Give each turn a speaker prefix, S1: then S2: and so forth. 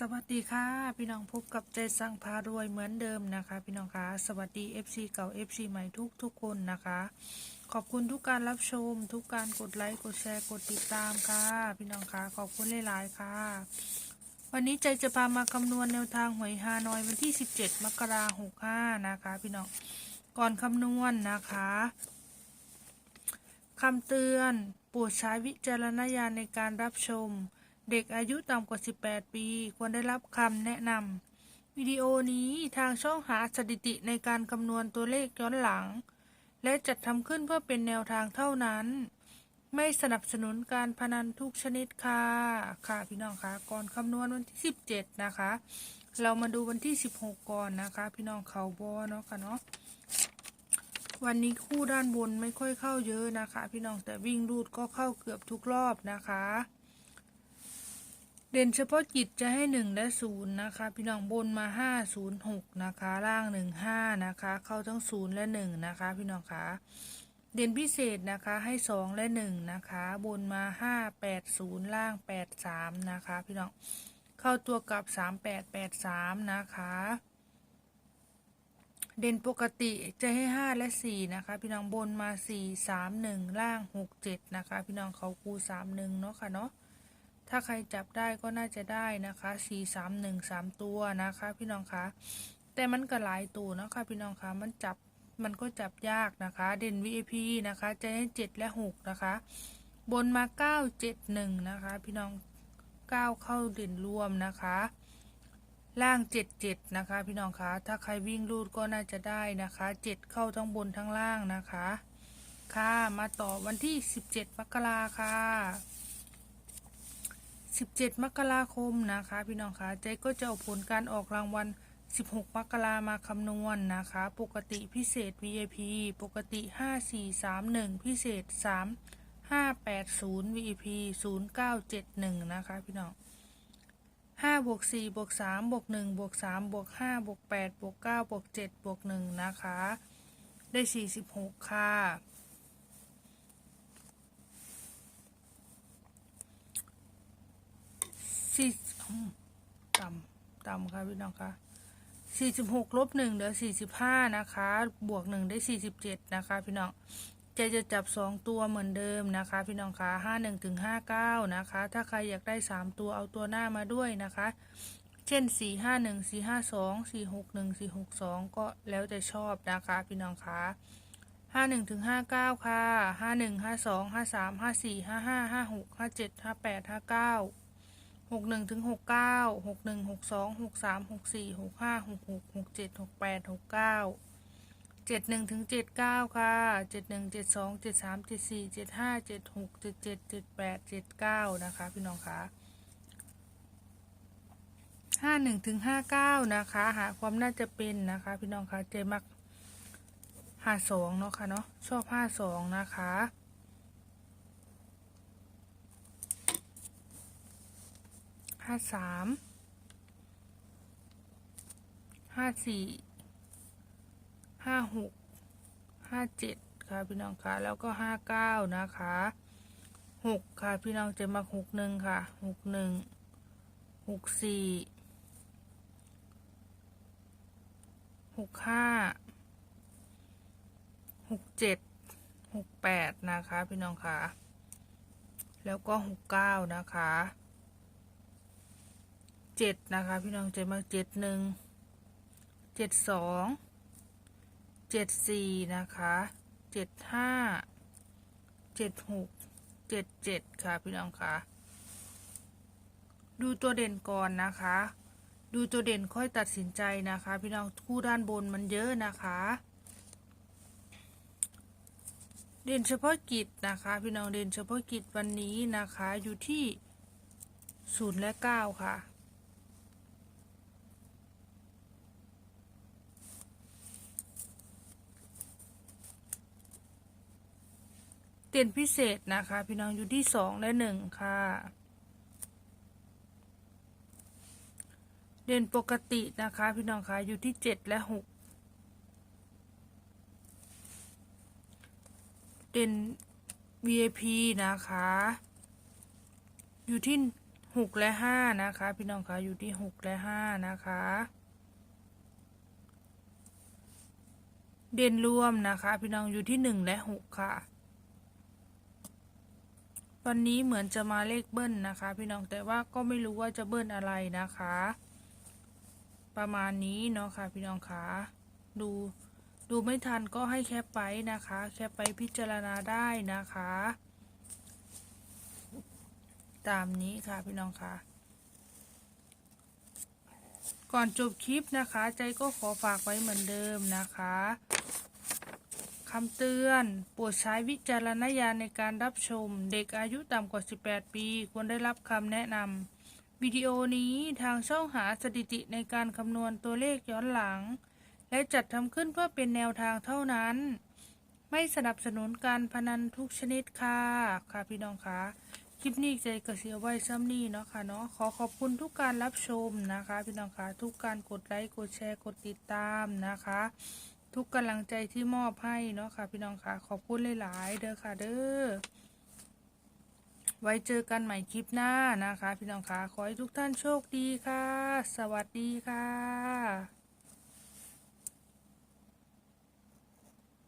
S1: สวัสดีค่ะ พี่น้องพบกับใจสังพารวยเหมือนเดิมนะคะ พี่น้องคะสวัสดี FC เก่า FC ใหม่ทุกทุกคนนะคะ ขอบคุณทุกการรับชม ทุกการกดไลค์กดแชร์กดติดตามค่ะ พี่น้องคะขอบคุณหลายๆค่ะ วันนี้ใจจะพามาคำนวณแนวทางหวยฮานอยวันที่ 17 มกราคม65นะคะ พี่น้องก่อนคำนวณนะคะคำเตือนโปรดใช้วิจารณญาณในการรับชม เด็กอายุต่ำกว่า 18 ปี ควรได้รับคำแนะนำวิดีโอนี้ทางช่องหาสถิติในการคำนวณตัวเลขย้อนหลัง และจัดทำขึ้นเพื่อเป็นแนวทางเท่านั้น ไม่สนับสนุนการพนันทุกชนิดค่ะ ค่ะพี่น้องคะก่อนคำนวณวันที่ 17 นะคะ เรามาดูวันที่ 16 ก่อนนะคะ พี่น้องเขาบอเนาะค่ะเนาะวันนี้คู่ด้านบนไม่ค่อยเข้าเยอะนะคะ พี่น้องแต่วิ่งรูดก็เข้าเกือบทุกรอบนะคะ เด่นเฉพาะกิจจะให้หนึ่งและศูนย์นะคะ พี่น้องบนมาห้าศูนย์หกนะคะ ล่างหนึ่งห้านะคะ เข้าทั้งศูนย์และหนึ่งนะคะ พี่น้องคะเด่นพิเศษนะคะให้สองและหนึ่งนะคะ บนมาห้าแปดศูนย์ล่างแปดสามนะคะ พี่น้องเข้าตัวกับสามแปดแปดสามนะคะ เด่นปกติจะให้ห้าและสี่นะคะ พี่น้องบนมาสี่สามหนึ่งล่างหกเจ็ดนะคะ พี่น้องเขาคูสามหนึ่งเนาะค่ะเนาะ ถ้าใครจับได้ก็น่าจะได้นะคะสี่สามหนึ่งสามตัวนะคะ พี่น้องคะ แต่มันก็หลายตัวนะคะพี่น้องคะมันจับมันก็จับยากนะคะ เด่น VIP นะคะจะให้เจ็ดและหกนะคะ บนมาเก้าเจ็ดหนึ่งนะคะ พี่น้องเก้าเข้าเด่นรวมนะคะ ล่างเจ็ดเจ็ดนะคะ พี่น้องคะ ถ้าใครวิ่งรูดก็น่าจะได้นะคะเจ็ดเข้าทั้งบนทั้งล่างนะคะ ค่ะมาต่อวันที่สิบเจ็ดมกราค่ะ 17 มกราคมนะคะ พี่น้องคะเจ๊ก็จะเอาผลการออกรางวัล 16 มกรามาคำนวณนะคะ ปกติพิเศษ VIP ปกติ 5431 พิเศษ 3 580 VIP 0971 นะคะ พี่น้อง5บวก4บวก3บวก1บวก3บวก5บวก8บวก9บวก7บวก1นะคะ ได้46ค่ะ สี่ต่ำต่ำค่ะพี่น้องคะสี่สิบหกลบหนึ่งเหลือสี่สิบห้านะคะ บวกหนึ่งได้สี่สิบเจ็ดนะคะ พี่น้องเจจะจับสองตัวเหมือนเดิมนะคะ พี่น้องคะห้าหนึ่งถึงห้าเก้านะคะ ถ้าใครอยากได้สามตัวเอาตัวหน้ามาด้วยนะคะ เช่นสี่ห้าหนึ่งสี่ห้าสองสี่หกหนึ่งสี่หกสองก็แล้วแต่ชอบนะคะ พี่น้องคะห้าหนึ่งถึงห้าเก้าค่ะห้าหนึ่งห้าสองห้าสามห้าสี่ห้าห้าห้าหกห้าเจ็ดห้าแปดห้าเก้า หกหนึ่งถึงหกเก้าหกหนึ่งหกสองหกสามหกสี่หกห้าหกหกหกเจ็ดหกแปดหกเก้าเจ็ดหนึ่งถึงเจ็ดเก้าค่ะเจ็ดหนึ่งเจ็ดสองเจ็ดสามเจ็ดสี่เจ็ดห้าเจ็ดหกเจ็ดเจ็ดเจ็ดแปดเจ็ดเก้านะคะ พี่น้องคะห้าหนึ่งถึงห้าเก้านะคะ หาความน่าจะเป็นนะคะ พี่น้องคะเจมักห้าสองเนาะค่ะเนาะชอบห้าสองนะคะ ห้าสามห้าสี่ห้าหกห้าเจ็ดค่ะพี่น้องคะแล้วก็ห้าเก้านะคะหกค่ะพี่น้องจะมาหกหนึ่งค่ะหกหนึ่งหกสี่หกห้าหกเจ็ดหกแปดนะคะ พี่น้องคะแล้วก็หกเก้านะคะ เจ็ดนะคะ พี่น้องเจ็ดมาเจ็ดหนึ่งเจ็ดสองเจ็ดสี่นะคะเจ็ดห้าเจ็ดหกเจ็ดเจ็ดค่ะพี่น้องคะดูตัวเด่นก่อนนะคะ ดูตัวเด่นค่อยตัดสินใจนะคะ พี่น้องคู่ด้านบนมันเยอะนะคะ เด่นเฉพาะกิจนะคะ พี่น้องเด่นเฉพาะกิจวันนี้นะคะอยู่ที่ศูนย์และเก้าค่ะ เด่นพิเศษนะคะ พี่น้องอยู่ที่สองและหนึ่งค่ะ เด่นปกตินะคะ พี่น้องคะอยู่ที่เจ็ดและหกเด่น VIP นะคะ อยู่ที่หกและห้านะคะ พี่น้องคะอยู่ที่หกและห้านะคะเด่นรวมนะคะ พี่น้องอยู่ที่หนึ่งและหกค่ะ วันนี้เหมือนจะมาเลขเบิ้ลนะคะ พี่น้องแต่ว่าก็ไม่รู้ว่าจะเบิ้ลอะไรนะคะ ประมาณนี้เนาะค่ะพี่น้องคะดูดูไม่ทันก็ให้แคปไปนะคะ แคปไปพิจารณาได้นะคะ ตามนี้ค่ะพี่น้องค่ะ ก่อนจบคลิปนะคะ ใจก็ขอฝากไว้เหมือนเดิมนะคะ คำเตือนโปรดใช้วิจารณญาณในการรับชม เด็กอายุต่ำกว่า 18 ปี ควรได้รับคำแนะนำวิดีโอนี้ทางช่องหาสถิติในการคำนวณตัวเลขย้อนหลัง และจัดทำขึ้นเพื่อเป็นแนวทางเท่านั้น ไม่สนับสนุนการพนันทุกชนิดค่ะ ค่ะพี่น้องคะคลิปนี้ใจกระเสียไว้ซ้ำนี่เนาะค่ะเนาะขอขอบคุณทุกการรับชมนะคะ พี่น้องคะทุกการกดไลค์กดแชร์กดติดตามนะคะ ทุกกำลังใจที่มอบให้เนาะค่ะ พี่น้องค่ะ ขอบคุณหลายๆเด้อค่ะ เด้อไว้เจอกันใหม่คลิปหน้านะคะ พี่น้องค่ะ ขอให้ทุกท่านโชคดีค่ะ สวัสดีค่ะ